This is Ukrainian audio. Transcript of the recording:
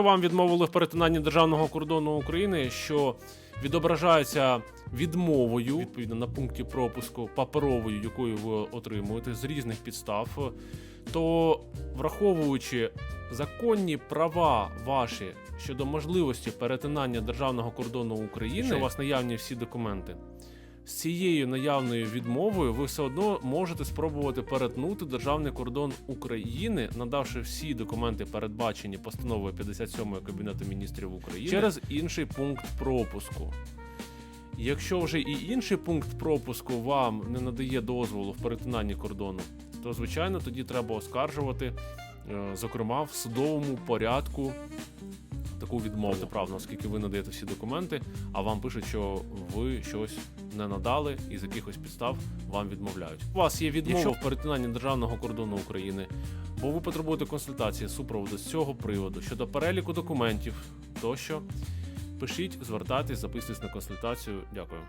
Вам відмовили в перетинанні державного кордону України, що відображається відмовою відповідно на пункті пропуску паперовою, якою ви отримуєте з різних підстав, то враховуючи законні права ваші щодо можливості перетинання державного кордону України, що у вас наявні всі документи. З цією наявною відмовою ви все одно можете спробувати перетнути державний кордон України, надавши всі документи, передбачені постановою 57 Кабінету міністрів України через інший пункт пропуску. Якщо вже і інший пункт пропуску вам не надає дозволу в перетинанні кордону, то звичайно тоді треба оскаржувати, е, зокрема в судовому порядку таку відмову протиправно, оскільки ви надаєте всі документи, а вам пишуть, що ви щось не надали і з якихось підстав вам відмовляють. У вас є відмова Якщо- в перетинанні державного кордону України, бо ви потребуєте консультації супроводу з цього приводу щодо переліку документів тощо. Пишіть, звертайтесь, записуйтесь на консультацію. Дякую.